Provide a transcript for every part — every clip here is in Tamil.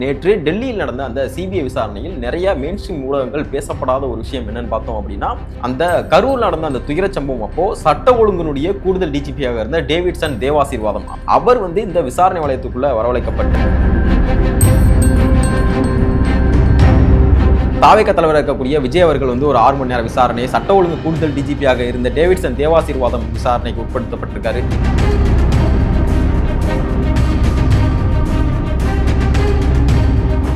நேற்று டெல்லியில் நடந்த அந்த சிபிஐ விசாரணையில் நிறைய மெயின் ஸ்ட்ரீம் ஊடகங்கள் பேசப்படாத ஒரு விஷயம் என்னன்னு பார்த்தோம் அப்படின்னா அந்த கரூர் நடந்த அந்த துயர சம்பவம் அப்போ சட்ட ஒழுங்கினுடைய கூடுதல் டிஜிபியாக இருந்த டேவிட்சன் தேவாசீர்வாதம். அவர் வந்து இந்த விசாரணை வளையத்துக்குள்ள வரவழைக்கப்பட்டார். தாவேக்க தலைவர் இருக்கக்கூடிய விஜய் அவர்கள் வந்து ஒரு ஆறு மணி நேர விசாரணை சட்ட ஒழுங்கு கூடுதல் டிஜிபியாக இருந்த டேவிட்சன் தேவாசீர்வாதம் விசாரணைக்கு உட்படுத்தப்பட்டிருக்காரு.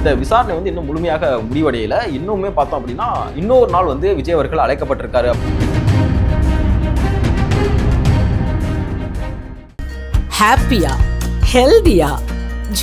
இந்த விசாரணை வந்து இன்னும் முழுமையாக முடிவடையல. இன்னுமே பார்த்தோம் அப்படின்னா இன்னொரு நாள் வந்து விஜய் அவர்கள் அழைக்கப்பட்டிருக்காரு. ஹாப்பியா ஹெல்தியா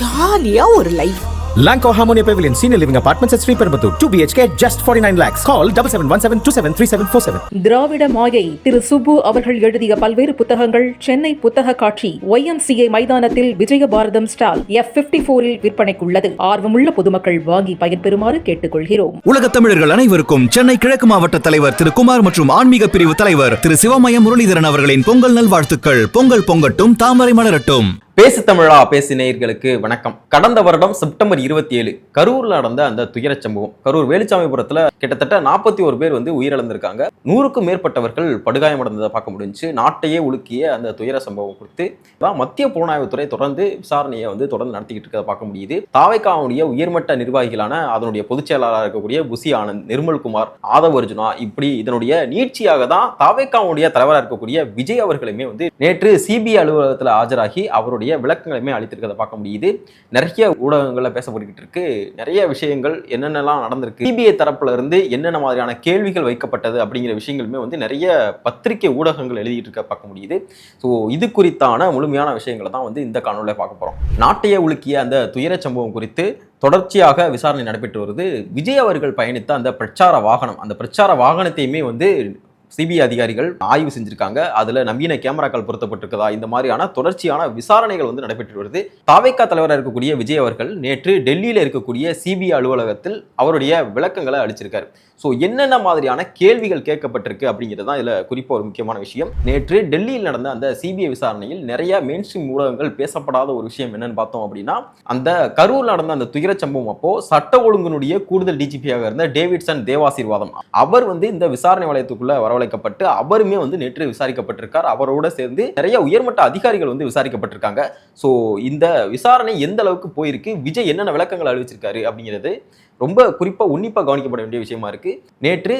ஜாலியா ஒரு life Lanco Harmonia Pavilion, senior living apartments at Sri Perambatoor, 2 BHK, just 49 lakhs. Call 7717273747. Dravida Maayai Thiru Subbu அவர்கள் எழுதிய பல்வேறு புத்தகங்கள் சென்னை புத்தக காட்சி ஒய்எம்சிஏ மைதானத்தில் விஜயபாரதம் ஸ்டால் எஃப் பிப்டி போரில் விற்பனைக்குள்ளது. ஆர்வமுள்ள பொதுமக்கள் வாங்கி பயன்பெறுமாறு கேட்டுக்கொள்கிறோம். உலகத் தமிழர்கள் அனைவருக்கும் சென்னை கிழக்கு மாவட்ட தலைவர் திரு குமார் மற்றும் ஆன்மீக பிரிவு தலைவர் திரு சிவமயம் முரளிதரன் அவர்களின் பொங்கல் நல்வாழ்த்துக்கள். பொங்கல் பொங்கட்டும் தாமரை மலரட்டும். பேசு தமிழா பேசு நேயர்களுக்கு வணக்கம். கடந்த வருடம் செப்டம்பர் இருபத்தி ஏழு கரூர்ல நடந்த அந்த துயரச் சம்பவம். கரூர் வேலுச்சாமிபுரத்துல கிட்டத்தட்ட நாற்பத்தி ஒரு பேர் வந்து உயிரிழந்திருக்காங்க. நூறுக்கும் மேற்பட்டவர்கள் படுகாயமடைந்ததை பார்க்க முடிஞ்சு நாட்டையே உலுக்கிய அந்த துயர சம்பவம் குறித்து தான் மத்திய புலனாய்வுத்துறை தொடர்ந்து விசாரணையை வந்து தொடர்ந்து நடத்திக்கிட்டு இருக்கிறத பார்க்க முடியுது. தாவைக்காவுடைய உயர்மட்ட நிர்வாகிகளான அதனுடைய பொதுச் செயலாளராக இருக்கக்கூடிய புசி ஆனந்த் நிர்மல்குமார் ஆதவ் அர்ஜுனா இப்படி இதனுடைய நீட்சியாக தான் தாவைக்காவுடைய தலைவராக இருக்கக்கூடிய விஜய் அவர்களுமே வந்து நேற்று சிபிஐ அலுவலகத்தில் ஆஜராகி அவருடைய விளக்கங்களையுமே அளித்திருக்கிறத பார்க்க முடியுது. நிறைய ஊடகங்களில் பேசப்பட்டுக்கிட்டு இருக்கு. நிறைய விஷயங்கள் என்னென்னலாம் நடந்திருக்கு? சிபிஐ தரப்புல இருந்து என்னென்ன மாதிரியான கேள்விகள் வைக்கப்பட்டது அப்படிங்கிற விஷயங்களுமே வந்து நிறைய பத்திரிகை ஊடகங்கள் எழுதிட்டு இருக்க பார்க்க முடியுது. ஸோ இது குறித்தான முழுமையான விஷயங்களை தான் வந்து இந்த காணொலியில் பார்க்க போகிறோம் நாட்டையே உலுக்கிய அந்த துயர சம்பவம் குறித்து தொடர்ச்சியாக விசாரணை நடைபெற்று வருது. விஜய் அவர்கள் பயணித்த அந்த பிரச்சார வாகனம் அந்த பிரச்சார வாகனத்தையுமே வந்து சிபிஐ அதிகாரிகள் ஆய்வு செஞ்சிருக்காங்க. அதுல நவீன கேமராக்கள் பொருத்தப்பட்டிருக்கதா? இந்த மாதிரியான தொடர்ச்சியான விசாரணைகள் வந்து நடைபெற்று வருது. தாவேக்கா தலைவராக இருக்கக்கூடிய விஜய் அவர்கள் நேற்று டெல்லியில் இருக்கக்கூடிய சிபிஐ அலுவலகத்தில் அவருடைய விளக்கங்களை அளிச்சிருக்காரு. ஸோ என்னென்ன மாதிரியான கேள்விகள் கேட்கப்பட்டிருக்கு அப்படிங்கிறது தான் இதில் குறிப்பாக ஒரு முக்கியமான விஷயம். நேற்று டெல்லியில் நடந்த அந்த சிபிஐ விசாரணையில் நிறைய மெயின் ஸ்ட்ரீம் ஊடகங்கள் பேசப்படாத ஒரு விஷயம் என்னன்னு பார்த்தோம் அப்படின்னா அந்த கரூர் நடந்த அந்த துயர சம்பவம் அப்போ சட்ட ஒழுங்கினுடைய கூடுதல் டிஜிபியாக இருந்த டேவிட்சன் தேவாசீர்வாதம். அவர் வந்து இந்த விசாரணை வளையத்துக்குள்ள வரவழைக்கப்பட்டு அவருமே வந்து நேற்று விசாரிக்கப்பட்டிருக்கார். அவரோட சேர்ந்து நிறைய உயர்மட்ட அதிகாரிகள் வந்து விசாரிக்கப்பட்டிருக்காங்க. ஸோ இந்த விசாரணை எந்த அளவுக்கு போயிருக்கு? விஜய் என்னென்ன விளக்கங்கள் அறிவிச்சிருக்காரு அப்படிங்கிறது ரொம்ப குறிப்பாக உன்னிப்பாக கவனிக்கப்பட வேண்டிய விஷயமா இருக்கு. நேற்று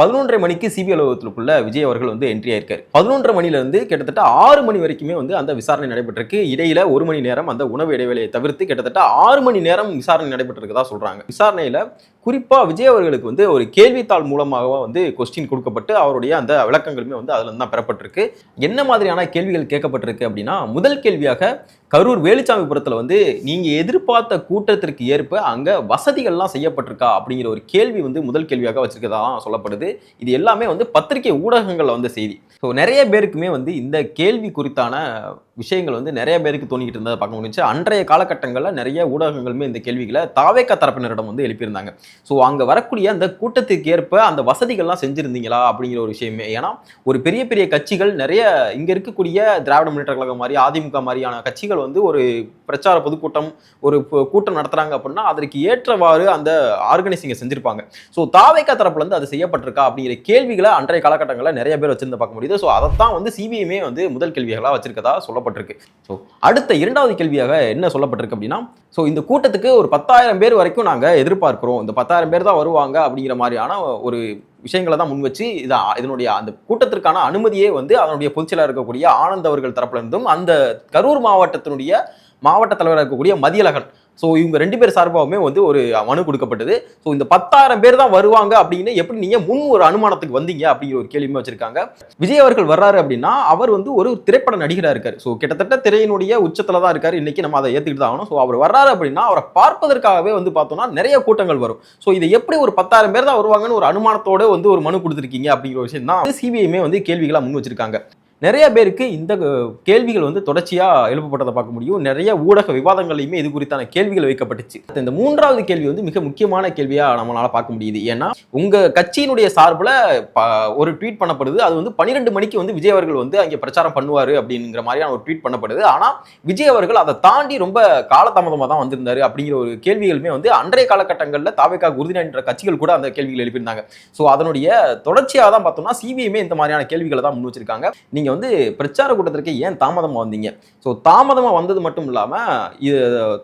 பதினொன்றரை மணிக்கு சிபிஐ அலுவலகத்திற்குள்ள விஜய் அவர்கள் வந்து என்ட்ரி ஆயிருக்காரு. பதினொன்றரை மணிலிருந்து கிட்டத்தட்ட ஆறு மணி வரைக்குமே வந்து அந்த விசாரணை நடைபெற்றிருக்கு. இடையில ஒரு மணி நேரம் அந்த உணவு இடைவேளையை தவிர்த்து கிட்டத்தட்ட ஆறு மணி நேரம் விசாரணை நடைபெற்றிருக்கதா சொல்றாங்க. விசாரணையில குறிப்பாக விஜய் அவர்களுக்கு வந்து ஒரு கேள்வித்தாள் மூலமாக வந்து கொஸ்டின் கொடுக்கப்பட்டு அவருடைய அந்த விளக்கங்களுமே வந்து அதில் இருந்து தான் பெறப்பட்டிருக்கு. என்ன மாதிரியான கேள்விகள் கேட்கப்பட்டிருக்கு அப்படின்னா முதல் கேள்வியாக கரூர் வேலுச்சாமிபுரத்தில் வந்து நீங்கள் எதிர்பார்த்த கூட்டத்திற்கு ஏற்ப அங்கே வசதிகள்லாம் செய்யப்பட்டிருக்கா அப்படிங்கிற ஒரு கேள்வி வந்து முதல் கேள்வியாக வச்சுருக்கதான் சொல்லப்படுது. இது எல்லாமே வந்து பத்திரிகை ஊடகங்களில் வந்த செய்தி. ஸோ நிறைய பேருக்குமே வந்து இந்த கேள்வி குறித்தான விஷயங்கள் வந்து நிறைய பேருக்கு தோணிக்கிட்டு இருந்ததை பார்க்க முடிஞ்சு அன்றைய காலகட்டங்களில் நிறைய ஊடகங்களுமே இந்த கேள்விகளை தாவேக்கா தரப்பினரிடம் வந்து எழுப்பியிருந்தாங்க. ஸோ அங்கே வரக்கூடிய அந்த கூட்டத்துக்கு ஏற்ப அந்த வசதிகள்லாம் செஞ்சுருந்தீங்களா அப்படிங்கிற ஒரு விஷயமே. ஏன்னா ஒரு பெரிய பெரிய கட்சிகள் நிறைய இங்கே இருக்கக்கூடிய திராவிட முன்னேற்ற கழகம் மாதிரி அதிமுக மாதிரியான கட்சிகள் வந்து ஒரு பிரச்சார பொதுக்கூட்டம் ஒரு கூட்டம் நடத்துகிறாங்க அப்படின்னா அதற்கு ஏற்றவாறு அந்த ஆர்கனைசிங்கை செஞ்சுருப்பாங்க. ஸோ தாவேக்கா தரப்புல இருந்து அது செய்யப்பட்டிருக்கா அப்படிங்கிற கேள்விகளை அன்றைய காலகட்டங்களில் நிறைய பேர் வச்சிருந்த பார்க்க முடியுது. ஸோ அதைத்தான் வந்து சிபிஎம்ஏ வந்து முதல் கேள்விகளாக வச்சிருக்கதா சொல்லப்பட்டிருக்கு. ஸோ அடுத்த இரண்டாவது கேள்வியாக என்ன சொல்லப்பட்டிருக்கு அப்படின்னா ஸோ இந்த கூட்டத்துக்கு ஒரு பத்தாயிரம் பேர் வரைக்கும் நாங்கள் எதிர்பார்க்கிறோம். இந்த பத்தாயிரம் பேர் தான் வருவாங்க அப்படிங்கிற மாதிரியான ஒரு விஷயங்களை தான் முன் வச்சு இதை இதனுடைய அந்த கூட்டத்திற்கான அனுமதியே வந்து அதனுடைய பொதுச்செயலாக இருக்கக்கூடிய ஆனந்த் அவர்கள் தரப்புல இருந்தும் அந்த கரூர் மாவட்டத்தினுடைய மாவட்ட தலைவராக இருக்கக்கூடிய மதியழகன் ஸோ இவங்க ரெண்டு பேர் சார்பாகவுமே வந்து ஒரு மனு கொடுக்கப்பட்டது. ஸோ இந்த பத்தாயிரம் பேர் தான் வருவாங்க அப்படின்னு எப்படி நீங்க முன் ஒரு அனுமானத்துக்கு வந்தீங்க அப்படிங்கிற ஒரு கேள்வியுமே வச்சிருக்காங்க. விஜய் அவர்கள் வர்றாரு அப்படின்னா அவர் வந்து ஒரு திரைப்பட நடிகராக இருக்காரு. ஸோ கிட்டத்தட்ட திரையினுடைய உச்சத்தில் தான் இருக்காரு. இன்னைக்கு நம்ம அதை ஏற்றுக்கிட்டு தான் ஆகணும். ஸோ அவர் வர்றாரு அப்படின்னா அவரை பார்ப்பதற்காகவே வந்து பார்த்தோம்னா நிறைய கூட்டங்கள் வரும். ஸோ இதை எப்படி ஒரு பத்தாயிரம் பேர் தான் வருவாங்கன்னு ஒரு அனுமானத்தோட வந்து ஒரு மனு கொடுத்துருக்கீங்க அப்படிங்கிற ஒரு விஷயம் தான் சிபிஐமே வந்து கேள்விகளாக முன் வச்சிருக்காங்க. நிறைய பேருக்கு இந்த கேள்விகள் வந்து தொடர்ச்சியாக எழுப்பப்பட்டதை பார்க்க முடியும். நிறைய ஊடக விவாதங்களையுமே இது குறித்தான கேள்விகள் வைக்கப்பட்டுச்சு. இந்த மூன்றாவது கேள்வி வந்து மிக முக்கியமான கேள்வியாக நம்மளால் பார்க்க முடியுது. ஏன்னா உங்கள் கட்சியினுடைய சார்பில் ஒரு ட்வீட் பண்ணப்படுது. அது வந்து பன்னிரெண்டு மணிக்கு வந்து விஜய் அவர்கள் வந்து அங்கே பிரச்சாரம் பண்ணுவார் அப்படிங்கிற மாதிரியான ஒரு ட்வீட் பண்ணப்படுது. ஆனால் விஜய் அவர்கள் அதை தாண்டி ரொம்ப காலதாமதமாக தான் வந்திருந்தார் அப்படிங்கிற ஒரு கேள்விகளுமே வந்து அன்றைய காலகட்டங்களில் தாவேக்கா உறுதியான கட்சிகள் கூட அந்த கேள்விகள் எழுப்பியிருந்தாங்க. ஸோ அதனுடைய தொடர்ச்சியாக தான் பார்த்தோம்னா சிபிஐமே இந்த மாதிரியான கேள்விகளை தான் முன் வச்சிருக்காங்க. நீங்கள் வந்து பிரச்சார கூட்டத்திற்கு ஏன் தாமதமாக வந்தீங்க? ஸோ தாமதமாக வந்தது மட்டும் இல்லாமல் இது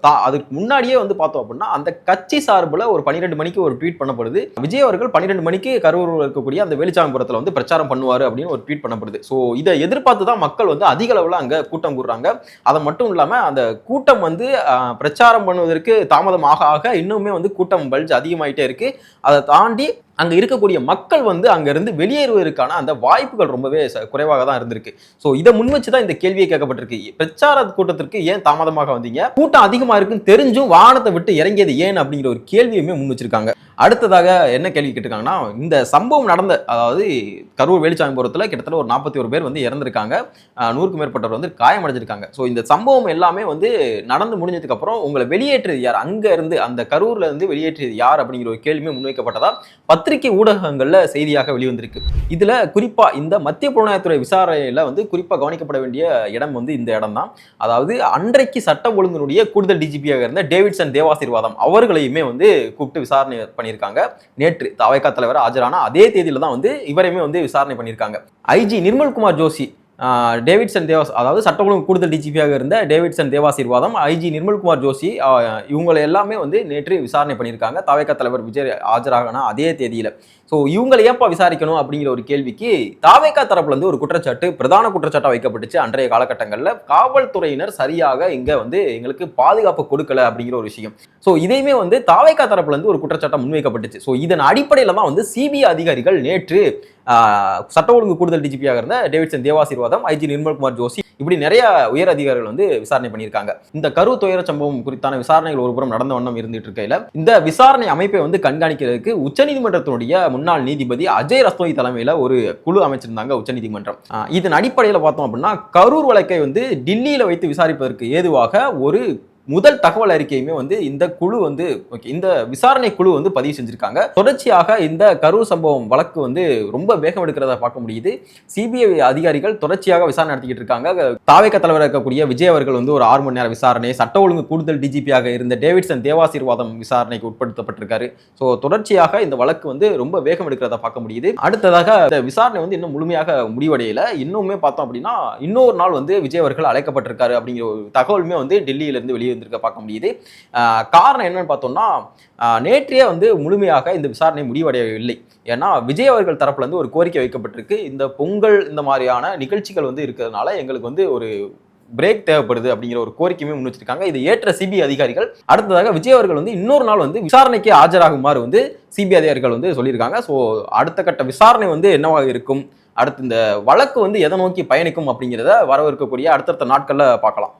தா- அதுக்கு முன்னாடியே வந்து பார்த்தோம் அப்படின்னா அந்த கட்சி சார்பில் ஒரு பன்னிரெண்டு மணிக்கு ஒரு ட்வீட் பண்ணப்படுது. விஜய் அவர்கள் பன்னிரெண்டு மணிக்கு கரூரில் இருக்கக்கூடிய அந்த வெளிச்சாமிபுரத்தில் வந்து பிரச்சாரம் பண்ணுவார் அப்படின்னு ஒரு ட்வீட் பண்ணப்படுது. ஸோ இதை எதிர்பார்த்து தான் மக்கள் வந்து அதிக அளவில் அங்கே கூட்டம் கூடுறாங்க. அதை மட்டும் இல்லாமல் அந்த கூட்டம் வந்து பிரச்சாரம் பண்ணுவதற்கு தாமதம் ஆக ஆக இன்னுமே வந்து கூட்டம் பல்ஜ் அதிகமாயிட்டே இருக்கு. அதை தாண்டி அங்கே இருக்கக்கூடிய மக்கள் வந்து அங்கேருந்து வெளியேறுவதற்கான அந்த வாய்ப்புகள் ரொம்பவே ச- குறைவாக தான் இருந்திருக்கு. ஸோ இதை முன் வச்சு தான் இந்த கேள்வியை கேட்கப்பட்டிருக்கு. பிரச்சார கூட்டத்திற்கு ஏன் தாமதமாக வந்தீங்க? கூட்டம் அதிகமாக இருக்குன்னு தெரிஞ்சும் வாகனத்தை விட்டு இறங்கியது ஏன் அப்படிங்கிற ஒரு கேள்வியுமே முன் வச்சிருக்காங்க. அடுத்ததாக என்ன கேள்வி கேட்டிருக்காங்கன்னா இந்த சம்பவம் நடந்த அதாவது கரூர் வேலுச்சாமிபுரத்தில் கிட்டத்தட்ட ஒரு நாற்பத்தி ஒரு பேர் வந்து இறந்திருக்காங்க. நூறுக்கு நூறுக்கும் மேற்பட்டவர் வந்து காயமடைஞ்சிருக்காங்க. ஸோ இந்த சம்பவம் எல்லாமே வந்து நடந்து முடிஞ்சதுக்கப்புறம் உங்களை வெளியேற்றியது யார்? அங்கே இருந்து அந்த கரூரில் இருந்து வெளியேற்றியது யார் அப்படிங்கிற ஒரு கேள்வியுமே முன்வைக்கப்பட்டதா? பத்திரிகை ஊடகங்களில் செய்தியாக வெளிவந்திருக்கு. இதில் குறிப்பாக இந்த மத்திய புலனாய்வுத்துறை விசாரணையில் வந்து குறிப்பாக கவனிக்கப்பட வேண்டிய இடம் வந்து இந்த இடம் தான் அதாவது அன்றைக்கு சட்டம் ஒழுங்கினுடைய கூடுதல் டிஜிபியாக இருந்த டேவிட்சன் தேவாசீர்வாதம் அவர்களையுமே வந்து கூப்பிட்டு விசாரணை பண்ணி பண்ணியிருக்காங்க. நேற்று தவைக்கா தலைவர் ஆஜரான அதே தேதியில் தான் வந்து இவரையுமே வந்து விசாரணை பண்ணியிருக்காங்க. ஐஜி நிர்மல்குமார் ஜோஷி டேவிட்சன் தேவாஸ் அதாவது சட்ட ஒழுங்கு கூடுதல் டிஜிபியாக இருந்த டேவிட்சன் தேவாசீர்வாதம் ஐஜி நிர்மல்குமார் ஜோஷி இவங்களை எல்லாமே வந்து நேற்று விசாரணை பண்ணியிருக்காங்க. தவேக தலைவர் விஜய் ஆஜராகனா அதே தேதியில். ஸோ இவங்களை ஏப்பா விசாரிக்கணும் அப்படிங்கிற ஒரு கேள்விக்கு தாவேக்கா தரப்புலேருந்து ஒரு குற்றச்சாட்டு பிரதான குற்றச்சாட்டாக வைக்கப்பட்டுச்சு அன்றைய காலகட்டங்களில். காவல்துறையினர் சரியாக இங்கே வந்து எங்களுக்கு பாதுகாப்பு கொடுக்கல அப்படிங்கிற ஒரு விஷயம். ஸோ இதையுமே வந்து தாவேக்கா தரப்புலேருந்து ஒரு குற்றச்சாட்டை முன்வைக்கப்பட்டுச்சு. ஸோ இதன் அடிப்படையில தான் வந்து சிபிஐ அதிகாரிகள் நேற்று சட்ட ஒழுங்கு கூடுதல் டிஜிபியாக இருந்த டேவிட்சன் தேவாசீர்வாதம் ஐஜி நிர்மல்குமார் ஜோஷி இப்படி நிறைய உயர் அதிகாரிகள் வந்து விசாரணை பண்ணியிருக்காங்க. இந்த கரு துயர சம்பவம் குறித்தான விசாரணைகள் ஒருபுறம் நடந்த வண்ணம் இருந்துட்டு இருக்கையில இந்த விசாரணை அமைப்பை வந்து கண்காணிக்கிறதுக்கு உச்சநீதிமன்றத்தினுடைய முன்னாள் நீதிபதி அஜய் ரஸ்தோய் தலைமையில ஒரு குழு அமைச்சிருந்தாங்க உச்சநீதிமன்றம். இதன் அடிப்படையில் பார்த்தோம் அப்படின்னா கரூர் வழக்கை வந்து டில்லியில வைத்து விசாரிப்பதற்கு ஏதுவாக ஒரு முதல் தகவல் அறிக்கையுமே வந்து இந்த குழு வந்து ஓகே இந்த விசாரணை குழு வந்து பதிவு செஞ்சிருக்காங்க. தொடர்ச்சியாக இந்த கரூர் சம்பவம் வழக்கு வந்து ரொம்ப வேகம் எடுக்கிறத பார்க்க முடியுது. சிபிஐ அதிகாரிகள் தொடர்ச்சியாக விசாரணை நடத்திக்கிட்டு இருக்காங்க. தாவேக்க தலைவர் இருக்கக்கூடிய விஜய் அவர்கள் வந்து ஒரு ஆறு மணி நேரம் விசாரணை சட்ட ஒழுங்கு கூடுதல் டிஜிபியாக இருந்த டேவிட்சன் தேவாசீர்வாதம் விசாரணைக்கு உட்படுத்தப்பட்டிருக்காரு. ஸோ தொடர்ச்சியாக இந்த வழக்கு வந்து ரொம்ப வேகம் எடுக்கிறத பார்க்க முடியுது. அடுத்ததாக இந்த விசாரணை வந்து இன்னும் முழுமையாக முடிவடையல. இன்னுமே பார்த்தோம் அப்படின்னா இன்னொரு நாள் வந்து விஜய் அவர்கள் அழைக்கப்பட்டிருக்காரு அப்படிங்கிற ஒரு தகவலுமே வந்து டெல்லியிலிருந்து வெளியே இருந்திருக்க பார்க்க முடியுது. காரணம் என்னன்னு பார்த்தோம்னா நேற்றையே வந்து முழுமையாக இந்த விசாரணை முடிவடையவில்லை. ஏன்னா விஜய் அவர்கள் தரப்புல இருந்து ஒரு கோரிக்கை வைக்கப்பட்டிருக்கு. இந்த பொங்கல் இந்த மாதிரியான நிகழ்ச்சிகள் வந்து இருக்கிறதுனால எங்களுக்கு வந்து ஒரு பிரேக் தேவைப்படுது அப்படிங்கிற ஒரு கோரிக்கையுமே முன் வச்சிருக்காங்க. இதை ஏற்ற சிபிஐ அதிகாரிகள். அடுத்ததாக விஜய் அவர்கள் வந்து இன்னொரு நாள் வந்து விசாரணைக்கு ஆஜராகுமாறு வந்து சிபிஐ அதிகாரிகள் வந்து சொல்லியிருக்காங்க. ஸோ அடுத்த கட்ட விசாரணை வந்து என்னவாக இருக்கும்? அடுத்து இந்த வழக்கு வந்து எதை நோக்கி பயணிக்கும் அப்படிங்கிறத வரவிருக்கக்கூடிய அடுத்தடுத்த நாட்களில் பார்க்கலாம்.